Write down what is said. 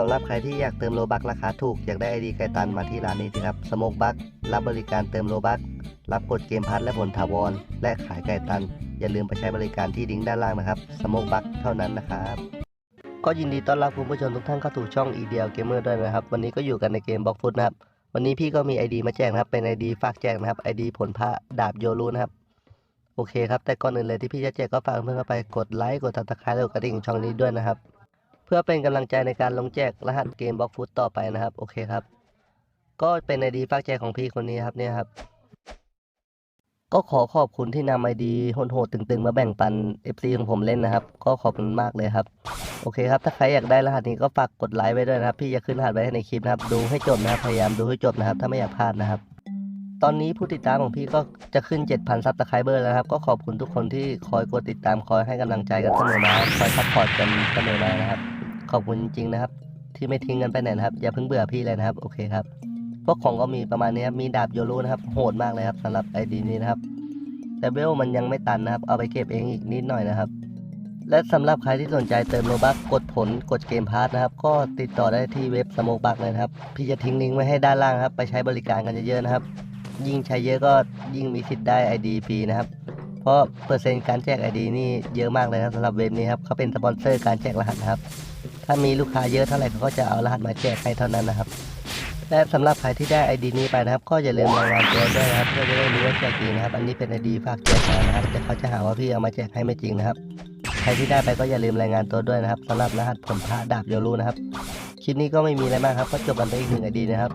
สำหรับใครที่อยากเติมโลบักราคาถูก อยากได้ไอดีไกตันมาที่ร้านนี้สิครับสโมกบักรับบริการเติมโลบักรับกดเกมพัทและผลถาวร และขายไก่ตัน อย่าลืมไปใช้บริการที่ลิงก์ด้านล่างนะครับสโมกบักเท่านั้นนะครับก็ยินดีต้อนรับคุณผู้ชมทุกท่านเข้าสู่ช่อง e d l Gamer ด้วยนะครับ วันนี้ก็อยู่กันในเกมบล็อกฟุตนะครับ วันนี้พี่ก็มี ID มาแจ้งนะครับเป็น ID ฝากแจ้งนะครับ ID ผลพระดาบโยรูนะครับโอเคครับแต่ก่อนอื่นเลยที่พี่จะแจกก็ฝากเพื่อนเข้าไปกดไลค์กดติดตามและกดกระดิ่งช่องนี้ด้วยนะครับ เพื่อเป็นกำลังใจในการลงแจกรหัสเกมบล็อกฟุตต่อไปนะครับ โอเคครับ ก็เป็น ID ฝากแจกของพี่คนนี้ครับเนี่ยครับ ก็ขอขอบคุณที่นำไอดีโหดๆตึงๆ มาแบ่งปัน FC ของผมเล่นนะครับ ก็ขอบคุณมากเลยครับ โอเคครับ ถ้าใครอยากได้รหัสนี้ก็ฝากกดไลค์ไว้ด้วยนะครับ พี่จะขึ้นรหัสไว้ให้ในคลิปนะครับ ดูให้จบนะครับ พยายามดูให้จบนะครับ ถ้าไม่อยากพลาดนะครับ ตอนนี้ผู้ติดตามของพี่ก็จะขึ้น 7,000 ซับสไครเบอร์แล้วนะครับ ก็ขอบคุณทุกคนที่คอยกดติดตามคอยให้กำลังใจกันเสมอมาคอยซัพพอร์ตกันเสมอมานะครับ ขอบคุณจริงๆนะครับ ที่ไม่ทิ้งกันไปไหนนะครับ อย่าเพิ่งเบื่อพี่เลยนะครับ โอเคครับ พวกของก็มีประมาณนี้ครับมีดาบโยรูนะครับ โหดมากเลยครับสำหรับไอดีนี้นะครับแต่เวลมันยังไม่ตันนะครับ เอาไปเก็บเองอีกนิดหน่อยนะครับ และสำหรับใครที่สนใจเติมโลบักกดผลกดเกมพาร์ทนะครับ ก็ติดต่อได้ที่เว็บสโมกบักเลยครับ พี่จะทิ้งลิงก์ไว้ให้ด้านล่างครับ ไปใช้บริการกันเยอะๆนะครับ ยิ่งใช้เยอะก็ยิ่งมีสิทธิ์ได้ ID ฟรีนะครับ เพราะเปอร์เซ็นต์การแจก ID นี่เยอะมากเลยนะครับสำหรับเว็บนี้ครับเขาเป็นสปอนเซอร์การแจกรหัสนะครับ ถ้ามีลูกค้าเยอะเท่าไหร่เขาก็จะเอารหัสมาแจกให้เท่านั้นนะครับ และสำหรับใครที่ได้ ID นี้ไปนะครับ ก็อย่าลืมรายงานตัวด้วยนะครับเพื่อจะได้รู้ว่าแจกจริงนะครับ อันนี้เป็น ID ฝากแจกมานะครับแต่เขาจะหาว่าพี่เอามาแจกให้ไม่จริงนะครับ ใครที่ได้ไปก็อย่าลืมรายงานตัวด้วยนะครับสำหรับรหัสผลพระดาบโยรูนะครับคลิปนี้ก็ไม่มีอะไรมากครับก็จบกันไปอีกหนึ่ง ID นะครับ